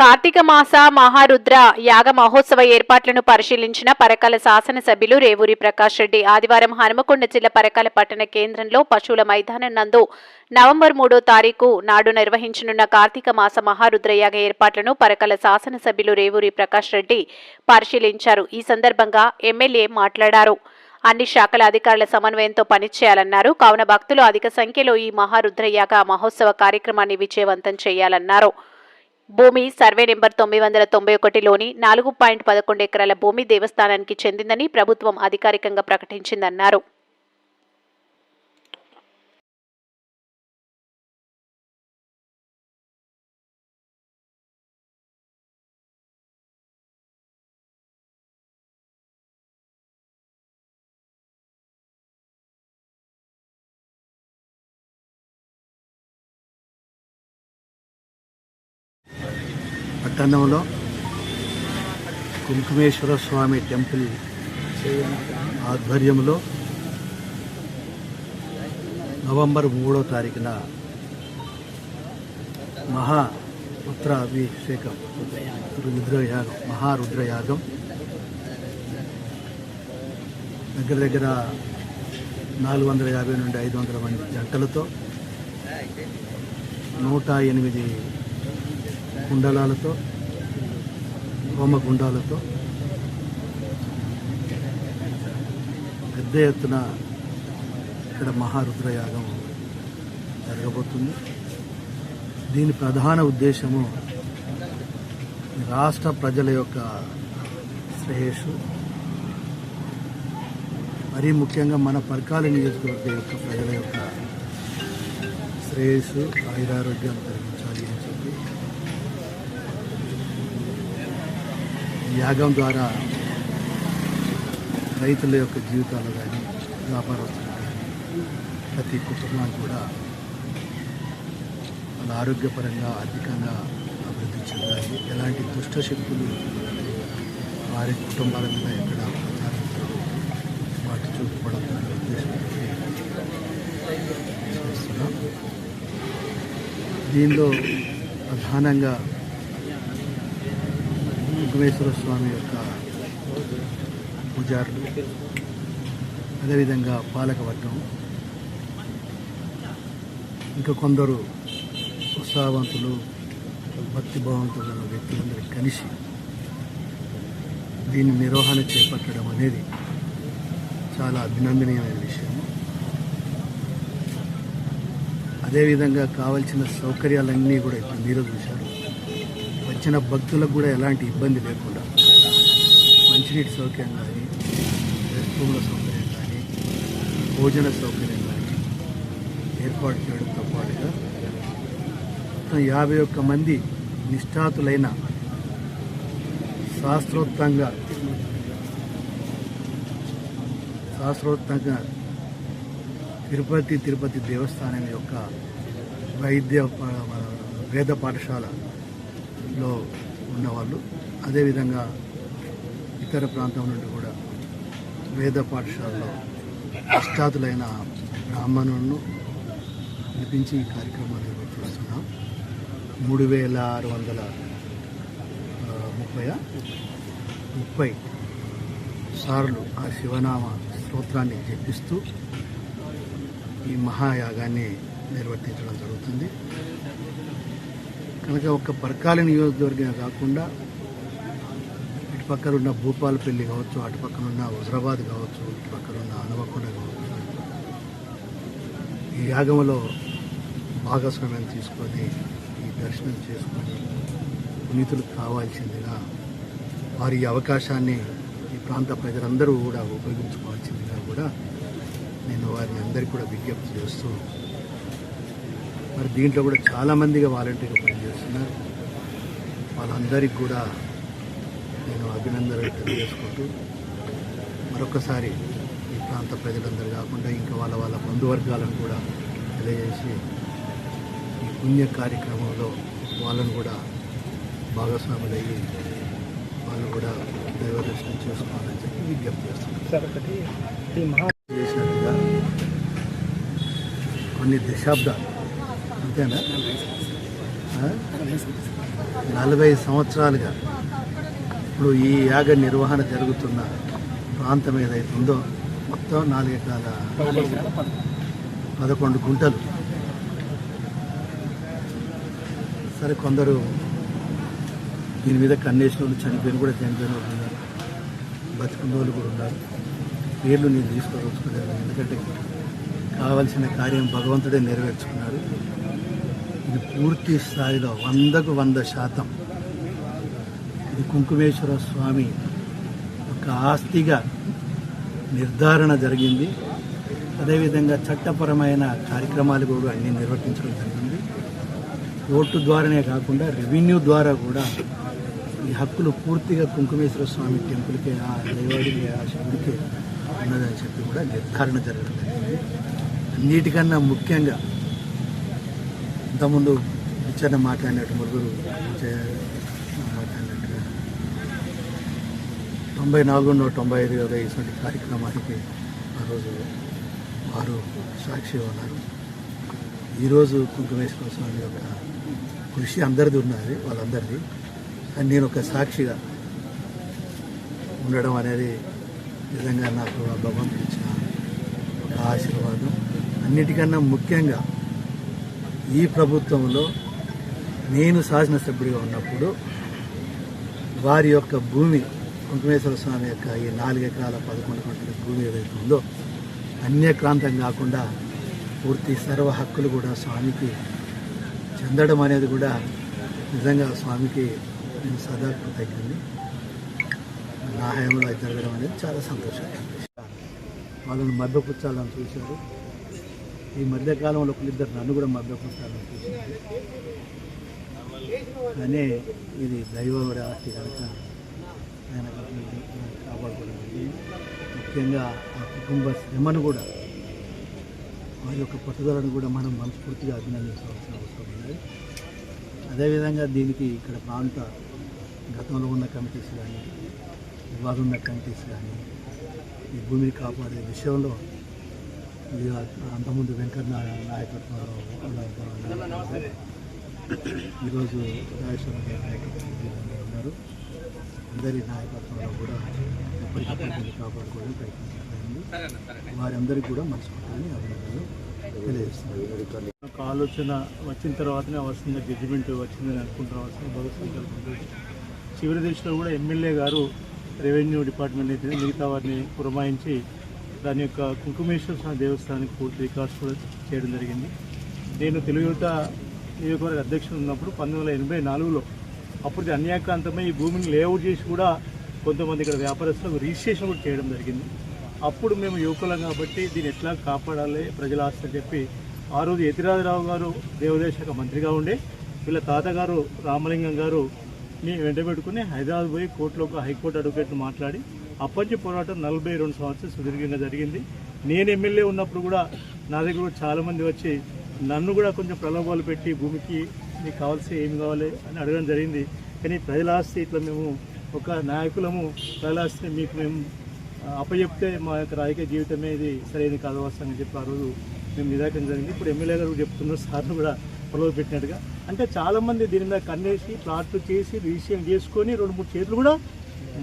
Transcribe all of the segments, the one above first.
కార్తీక మాస మహారుద్ర యాగ మహోత్సవ ఏర్పాట్లను పరిశీలించిన పరకాల శాసనసభ్యులు రేవూరి ప్రకాష్ రెడ్డి. ఆదివారం హనుమకొండ జిల్లా పరకాల పట్టణ కేంద్రంలో పశువుల మైదానం నందు నవంబర్ మూడో తారీఖు నాడు నిర్వహించనున్న కార్తీక మాస మహారుద్ర యాగ ఏర్పాట్లను పరకాల శాసనసభ్యులు రేవూరి ప్రకాష్ రెడ్డి పరిశీలించారు. ఈ సందర్భంగా ఎమ్మెల్యే మాట్లాడారు. అన్ని శాఖల అధికారుల సమన్వయంతో పనిచేయాలన్నారు. కావున భక్తులు అధిక సంఖ్యలో ఈ మహారుద్ర యాగ మహోత్సవ కార్యక్రమాన్ని విజయవంతం చేయాలన్నారు. భూమి సర్వే నెంబర్ తొమ్మిది వందల తొంభై ఒకటిలోని నాలుగు పాయింట్ పదకొండు ఎకరాల భూమి దేవస్థానానికి చెందిందని ప్రభుత్వం అధికారికంగా ప్రకటించిందన్నారు. పట్టణంలో కుంకుమేశ్వర స్వామి టెంపుల్ ఆధ్వర్యంలో నవంబర్ మూడో తారీఖున మహా రుద్రాభిషేకం రుద్రయాగం మహారుద్రయాగం దగ్గర దగ్గర నాలుగు వందల యాభై నుండి ఐదు వందల మంది జంటలతో నూట ఎనిమిది కుండలాలతో హోమగుండాలతో పెద్ద ఎత్తున ఇక్కడ మహారుద్రయాగం జరగబోతుంది. దీని ప్రధాన ఉద్దేశము రాష్ట్ర ప్రజల యొక్క శ్రేయస్సు మరీ ముఖ్యంగా మన పర్కాల నియోజకవర్గం యొక్క ప్రజల యొక్క శ్రేయస్సు ఆయురారోగ్యం కలిగించాలి అని చెప్పి ఈ యాగం ద్వారా రైతుల యొక్క జీవితాలు కానీ వ్యాపారస్తులు కానీ ప్రతి కుటుంబానికి కూడా వాళ్ళ ఆరోగ్యపరంగా ఆర్థికంగా అభివృద్ధి చెందాలి. ఎలాంటి దుష్ట శక్తులు వారి కుటుంబాల మీద ఎక్కడ ప్రచారం వాటి చూపబడుతున్న ఉద్దేశంతో చేస్తున్నాం. దీనిలో ప్రధానంగా కుంకుమేశ్వర స్వామి యొక్క పూజారులు. అదేవిధంగా పాలకవర్గం ఇంకా కొందరు ఉత్సాహవంతులు భక్తిభావంతులు ఉన్న వ్యక్తులందరూ కలిసి దీన్ని నిర్వహణ చేపట్టడం అనేది చాలా అభినందనీయమైన విషయం. అదేవిధంగా కావలసిన సౌకర్యాలన్నీ కూడా ఇప్పుడు మీరు చూశారు. వచ్చిన భక్తులకు కూడా ఎలాంటి ఇబ్బంది లేకుండా మంచినీటి సౌకర్యం కానీ రెస్ట్రూమ్ల సౌకర్యం కానీ భోజన సౌకర్యం కానీ ఏర్పాటు చేయడంతో పాటుగా మొత్తం యాభై ఒక్క మంది నిష్ఠాతులైన శాస్త్రోక్తంగా శాస్త్రోక్తంగా తిరుపతి తిరుపతి దేవస్థానం యొక్క వైద్య పా- వేద లో ఉన్నవాళ్ళు. అదేవిధంగా ఇతర ప్రాంతం నుండి కూడా వేద పాఠశాలలో అష్టాతులైన బ్రాహ్మణులను పిలిపించి ఈ కార్యక్రమాన్ని నిర్వహిస్తున్నాం. మూడు వేల ఆరు వందల ముప్పై ముప్పై సార్లు ఆ శివనామ స్తోత్రాన్ని జపిస్తూ ఈ మహాయాగాన్ని నిర్వర్తించడం జరుగుతుంది. కనుక ఒక పరకాల నియోజకవర్గం కాకుండా ఇటు పక్కన ఉన్న భూపాలపల్లి కావచ్చు అటు పక్కన ఉన్న హుజరాబాద్ కావచ్చు ఇటు పక్కన ఉన్న అనవకొండ కావచ్చు. ఈ యాగంలో భాగస్వామ్యం తీసుకొని ఈ దర్శనం చేసుకొని పునీతులు కావాల్సిందిగా వారి అవకాశాన్ని ఈ ప్రాంత ప్రజలందరూ కూడా ఉపయోగించుకోవాల్సిందిగా కూడా నేను వారిని అందరికీ కూడా విజ్ఞప్తి చేస్తూ మరి దీంట్లో కూడా చాలామందిగా వాలంటీర్గా పనిచేస్తున్నారు వాళ్ళందరికీ కూడా నేను అభినందనలు తెలియజేసుకుంటూ మరొకసారి ఈ ప్రాంత ప్రజలందరూ కాకుండా ఇంకా వాళ్ళ వాళ్ళ బంధువర్గాలను కూడా తెలియజేసి ఈ పుణ్య కార్యక్రమంలో వాళ్ళను కూడా భాగస్వాములయ్యి వాళ్ళు కూడా దైవ దర్శనం చేసుకోవాలని చెప్పి విజ్ఞప్తి మహా చేసినట్టుగా కొన్ని దశాబ్దాలు అంతేనా? నలభై సంవత్సరాలుగా ఇప్పుడు ఈ యాగ నిర్వహణ జరుగుతున్న ప్రాంతం ఏదైతే ఉందో మొత్తం నాలుగు ఎకరాల పదకొండు గుంటలు. సరే కొందరు దీని మీద కన్నేసిన వాళ్ళు చనిపోయిన కూడా చనిపోయిన వాళ్ళు ఉన్నారు. బతుకున్న వాళ్ళు కూడా ఉన్నారు. పేర్లు నేను తీసుకోదలుచుకోలేదు. ఎందుకంటే కావలసిన కార్యం భగవంతుడే నెరవేర్చుకున్నారు. ఇది పూర్తి స్థాయిలో వందకు వంద శాతం. ఇది కుంకుమేశ్వర స్వామి ఒక ఆస్తిగా నిర్ధారణ జరిగింది. అదేవిధంగా చట్టపరమైన కార్యక్రమాలు కూడా అన్ని నిర్వర్తించడం జరిగింది. ఓటు ద్వారానే కాకుండా రెవెన్యూ ద్వారా కూడా ఈ హక్కులు పూర్తిగా కుంకుమేశ్వర స్వామి టెంపుల్కే ఆ దేవాడికి ఆ శివుడికి ఉన్నదని చెప్పి కూడా నిర్ధారణ జరగడం జరిగింది. అన్నిటికన్నా ముఖ్యంగా ఇంతకుముందు ఇచ్చిన మాట్లాడినట్టు ముగ్గురు చే- మాట్లాడినట్టుగా తొంభై నాలుగు తొంభై ఐదు ఇటువంటి కార్యక్రమానికి ఆ రోజు వారు సాక్షి ఉన్నారు. ఈరోజు కుంకుమేశ్వర స్వామి యొక్క కృషి అందరిది ఉన్నది వాళ్ళందరిది. కానీ నేను ఒక సాక్షిగా ఉండడం అనేది నిజంగా నాకు ఆ భగవంతుడు ఇచ్చిన ఒక ఆశీర్వాదం. అన్నిటికన్నా ముఖ్యంగా ఈ ప్రభుత్వంలో నేను శాసనసభ్యుడిగా ఉన్నప్పుడు వారి యొక్క భూమి కుంకుమేశ్వర స్వామి యొక్క ఈ నాలుగు ఎకరాల పదకొండు గంటల భూమి ఏదైతే ఉందో అన్యక్రాంతం కాకుండా పూర్తి సర్వ హక్కులు కూడా స్వామికి చెందడం అనేది కూడా నిజంగా స్వామికి నేను సదా కృతజ్ఞని నా హయాంలో జరగడం అనేది చాలా సంతోషంగా వాళ్ళని మభ్యపుచ్చాలని చూశారు. ఈ మధ్యకాలంలో ఒకరిద్దరు నన్ను కూడా మభ్యపుచ్చాలని చూశారు. కానీ ఇది దైవముడి ఆస్తి కనుక ఆయన కాపాడుకోవడం ముఖ్యంగా ఆ కుటుంబ శ్రమను కూడా వారి యొక్క పట్టుదలను కూడా మనం మనస్ఫూర్తిగా అభినందించవలసిన అవసరం ఉంది. అదేవిధంగా దీనికి ఇక్కడ ప్రాంత గతంలో ఉన్న కమిటీస్ కానీ ఇవాళ ఉన్న కమిటీస్ కానీ ఈ భూమిని కాపాడే విషయంలో అంతకుముందు వెంకట నాయకత్వంలో ఈరోజు రాజేశ్వర గారి నాయకత్వంలో ఉన్నారు. అందరి నాయకత్వంలో కూడా ఎప్పటికప్పుడు దీన్ని కాపాడుకోవడం ప్రయత్నించడం వారందరికీ కూడా మనస్ఫూర్తిని అభినందనలు తెలియజేస్తున్నారు ఒక ఆలోచన వచ్చిన తర్వాతనే వస్తుంది జడ్జిమెంట్ వచ్చిందని అనుకుంటున్న అవసరం భగవత్ చివరి దశలో కూడా ఎమ్మెల్యే గారు రెవెన్యూ డిపార్ట్మెంట్ అయితే మిగతా వారిని పురమాయించి దాని యొక్క కుంకుమేశ్వర స్వామి దేవస్థానానికి పూర్తి రికార్డ్స్ కూడా చేయడం జరిగింది. నేను తెలుగు యువత నియోజకవర్గ అధ్యక్షుడు ఉన్నప్పుడు పంతొమ్మిది వందల ఎనభై నాలుగులో అప్పుడు అన్యాక్రాంతమై ఈ భూమిని లేఅవుట్ చేసి కూడా కొంతమంది ఇక్కడ వ్యాపారస్తులకు రిజిస్ట్రేషన్ కూడా చేయడం జరిగింది. అప్పుడు మేము యువకులం కాబట్టి దీన్ని ఎట్లా కాపాడాలి ప్రజల ఆస్తి అని చెప్పి ఆ రోజు యతిరాజరావు గారు దేవాదాయ శాఖ మంత్రిగా ఉండే వీళ్ళ తాతగారు రామలింగం గారు ని వెంటబెట్టుకుని హైదరాబాద్ పోయి కోర్టులో ఒక హైకోర్టు అడ్వకేట్ను మాట్లాడి అప్పటి పోరాటం నలభై రెండు సంవత్సరాలు సుదీర్ఘంగా జరిగింది. నేను ఎమ్మెల్యే ఉన్నప్పుడు కూడా నా దగ్గర కూడా చాలామంది వచ్చి నన్ను కూడా కొంచెం ప్రలోభాలు పెట్టి భూమికి మీకు కావాల్సి ఏం కావాలి అని అడగడం జరిగింది. కానీ ప్రజల ఆస్తి ఇట్లా మేము ఒక నాయకులము ప్రజల ఆస్తిని మీకు మేము అప్పచెప్తే మా యొక్క రాజకీయ జీవితమే ఇది సరైనది కాదు వస్తామని చెప్పి ఆ రోజు మేము నిరాకరణ జరిగింది. ఇప్పుడు ఎమ్మెల్యే గారు చెప్తున్న చెప్తున్నారు సార్లు కూడా పొలవ పెట్టినట్టుగా. అంటే చాలామంది దీని మీద కన్నేసి ప్లాట్లు చేసి రిజిస్ట్రేషన్ చేసుకొని రెండు మూడు చేతులు కూడా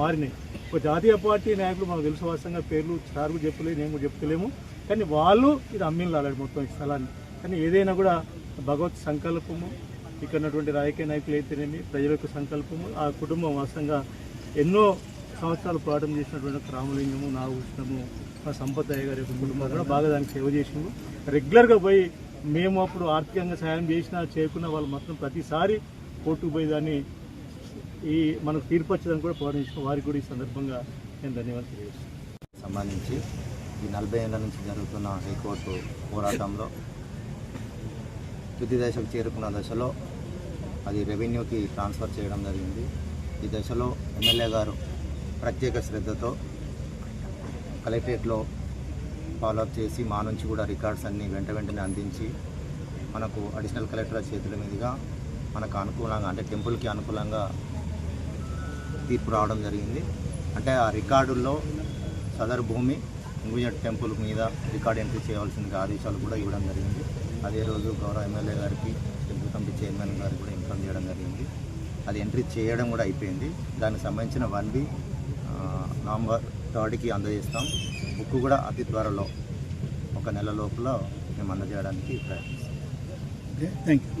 మారినాయి. ఒక జాతీయ పార్టీ నాయకులు మాకు తెలుసు వాస్తవంగా పేర్లు సార్ కూడా చెప్పలేదు నేను కూడా చెప్తలేము కానీ వాళ్ళు ఇది అమ్మిన అలాంటి మొత్తం ఈ స్థలాన్ని. కానీ ఏదైనా కూడా భగవత్ సంకల్పము ఇక్కడ ఉన్నటువంటి రాజకీయ నాయకులు అయితేనేమి ప్రజల యొక్క సంకల్పము ఆ కుటుంబం వాస్తవంగా ఎన్నో సంవత్సరాలు పోరాటం చేసినటువంటి రామలింగము నాగభూషణము మా సంపత్ గారి యొక్క కుటుంబాలు కూడా బాగా దానికి సేవ చేసిండు. రెగ్యులర్గా పోయి మేము అప్పుడు ఆర్థికంగా సాయం చేసినా చేయకున్నా వాళ్ళు మాత్రం ప్రతిసారి కోర్టుకు పోయి దాన్ని ఈ మనకు తీర్పు కూడా పోరాడించిన వారికి కూడా ఈ సందర్భంగా నేను ధన్యవాదాలు తెలియజేస్తాను సంబంధించి ఈ నలభై ఏళ్ళ నుంచి జరుగుతున్న హైకోర్టు పోరాటంలో తుది దశకు చేరుకున్న దశలో అది రెవెన్యూకి ట్రాన్స్ఫర్ చేయడం జరిగింది. ఈ దశలో ఎమ్మెల్యే గారు ప్రత్యేక శ్రద్ధతో కలెక్టరేట్లో ఫాలోఅప్ చేసి మా నుంచి కూడా రికార్డ్స్ అన్నీ వెంట వెంటనే అందించి మనకు అడిషనల్ కలెక్టర్ చేతుల మీదుగా మనకు అనుకూలంగా అంటే టెంపుల్కి అనుకూలంగా తీర్పు రావడం జరిగింది. అంటే ఆ రికార్డుల్లో సదర్ భూమి ఇంగుజట్ టెంపుల్ మీద రికార్డ్ ఎంట్రీ చేయవలసిందిగా ఆదేశాలు కూడా ఇవ్వడం జరిగింది. అదే రోజు గౌరవ ఎమ్మెల్యే గారికి టెంపుల్ కమిటీ చైర్మన్ గారికి కూడా ఇన్ఫార్మ్ చేయడం జరిగింది. అది ఎంట్రీ చేయడం కూడా అయిపోయింది. దానికి సంబంధించిన వన్ బి నవంబర్ థర్డ్కి అందజేస్తాం. బుక్ కూడా అతి త్వరలో ఒక నెల లోపల మేము అందజేయడానికి ప్రయత్నిస్తాం. Thank you